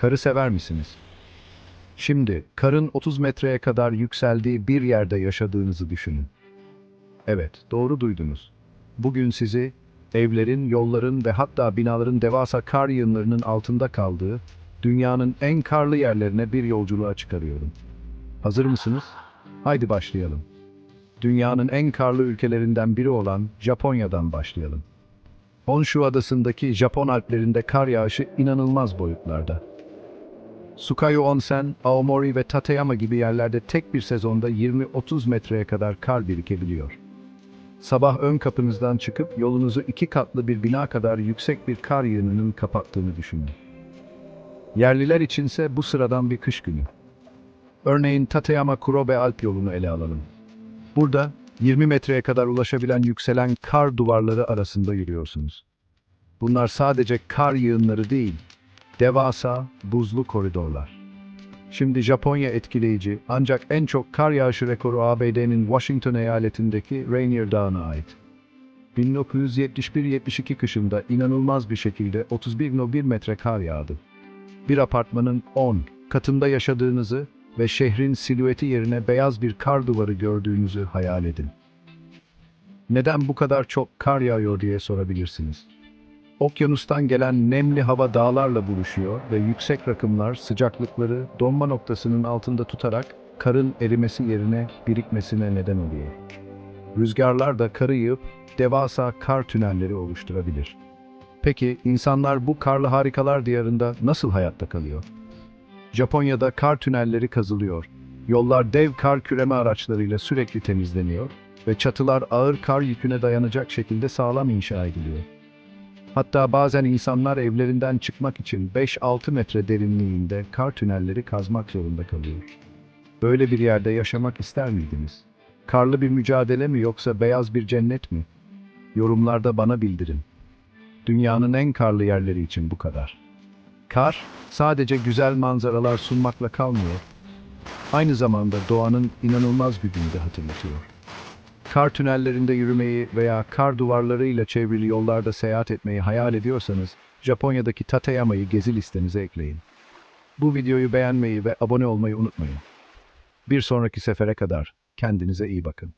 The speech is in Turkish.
Karı sever misiniz? Şimdi karın 30 metreye kadar yükseldiği bir yerde yaşadığınızı düşünün. Evet, doğru duydunuz. Bugün sizi evlerin, yolların ve hatta binaların devasa kar yığınlarının altında kaldığı dünyanın en karlı yerlerine bir yolculuğa çıkarıyorum. Hazır mısınız? Haydi başlayalım. Dünyanın en karlı ülkelerinden biri olan Japonya'dan başlayalım. Honshu adasındaki Japon alplerinde kar yağışı inanılmaz boyutlarda. Sukayu Onsen, Aomori ve Tateyama gibi yerlerde tek bir sezonda 20-30 metreye kadar kar birikebiliyor. Sabah ön kapınızdan çıkıp yolunuzu iki katlı bir bina kadar yüksek bir kar yığınının kapattığını düşünün. Yerliler içinse bu sıradan bir kış günü. Örneğin Tateyama Kurobe Alp yolunu ele alalım. Burada 20 metreye kadar ulaşabilen yükselen kar duvarları arasında yürüyorsunuz. Bunlar sadece kar yığınları değil, devasa buzlu koridorlar. Şimdi Japonya etkileyici ancak en çok kar yağışı rekoru ABD'nin Washington eyaletindeki Rainier Dağı'na ait. 1971-72 kışında inanılmaz bir şekilde 31.1 metre kar yağdı. Bir apartmanın 10 katında yaşadığınızı ve şehrin silüeti yerine beyaz bir kar duvarı gördüğünüzü hayal edin. Neden bu kadar çok kar yağıyor diye sorabilirsiniz. Okyanustan gelen nemli hava dağlarla buluşuyor ve yüksek rakımlar sıcaklıkları donma noktasının altında tutarak karın erimesi yerine birikmesine neden oluyor. Rüzgarlar da karı yığıp devasa kar tünelleri oluşturabilir. Peki insanlar bu karlı harikalar diyarında nasıl hayatta kalıyor? Japonya'da kar tünelleri kazılıyor. Yollar dev kar küreme araçlarıyla sürekli temizleniyor ve çatılar ağır kar yüküne dayanacak şekilde sağlam inşa ediliyor. Hatta bazen insanlar evlerinden çıkmak için 5-6 metre derinliğinde kar tünelleri kazmak zorunda kalıyor. Böyle bir yerde yaşamak ister miydiniz? Karlı bir mücadele mi yoksa beyaz bir cennet mi? Yorumlarda bana bildirin. Dünyanın en karlı yerleri için bu kadar. Kar, sadece güzel manzaralar sunmakla kalmıyor. Aynı zamanda doğanın inanılmaz gücünü de hatırlatıyor. Kar tünellerinde yürümeyi veya kar duvarlarıyla çevrili yollarda seyahat etmeyi hayal ediyorsanız, Japonya'daki Tateyama'yı gezi listenize ekleyin. Bu videoyu beğenmeyi ve abone olmayı unutmayın. Bir sonraki sefere kadar kendinize iyi bakın.